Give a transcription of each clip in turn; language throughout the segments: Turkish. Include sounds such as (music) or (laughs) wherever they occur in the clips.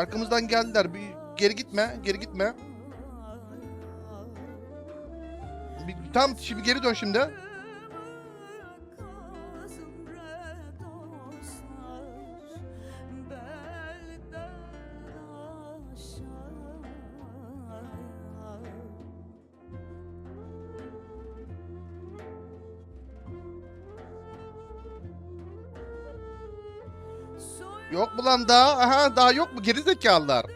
Arkamızdan geldiler. Bir geri gitme. Geri gitme. Bir, tam şimdi geri dön şimdi. Yok mu lan daha? Aha daha yok mu? Geri zekalılar.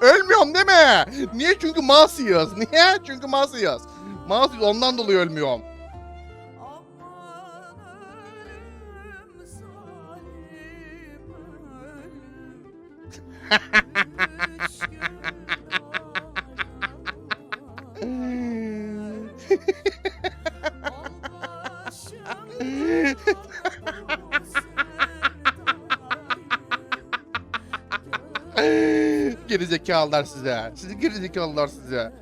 Ölmüyorum değil mi? Niye? Çünkü masıyız. Niye? Çünkü masıyız. Masıyız ondan dolayı ölmüyorum. Geri zekalılar size. Sizi geri zekalılar size.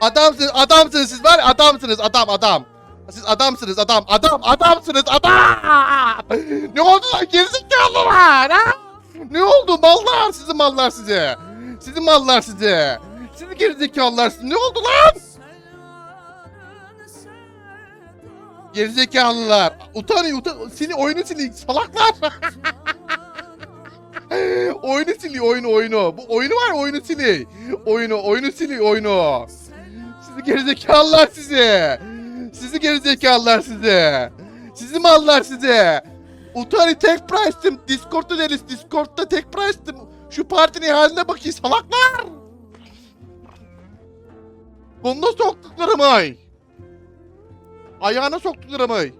Adamsınız, adamsınız siz var adamsınız, adam, adam. Siz adamsınız, adam, adam, adamsınız, adam. Ne oldu lan gerizekalılar ha? Ne oldu mallar, sizin mallar size. Sizin mallar size. Sizi gerizekalılar siz. Ne oldu lan? Gerizekalılar. Utanın, utan. Sili oyunu silin salaklar. (laughs) oyunu sili, oyunu, oyunu. Bu oyunu var oyunu sili. Oyunu, oyunu sili, oyunu. Sizi gerizekalılar sizi. Sizi gerizekalılar sizi. Sizi mallar size. Utari tek price'tım. Discord'da deriz. Discord'da tek price'tım. Şu partinin haline bakayım salaklar. Koluna soktuklarım ay. Ayağına soktuklarım ay.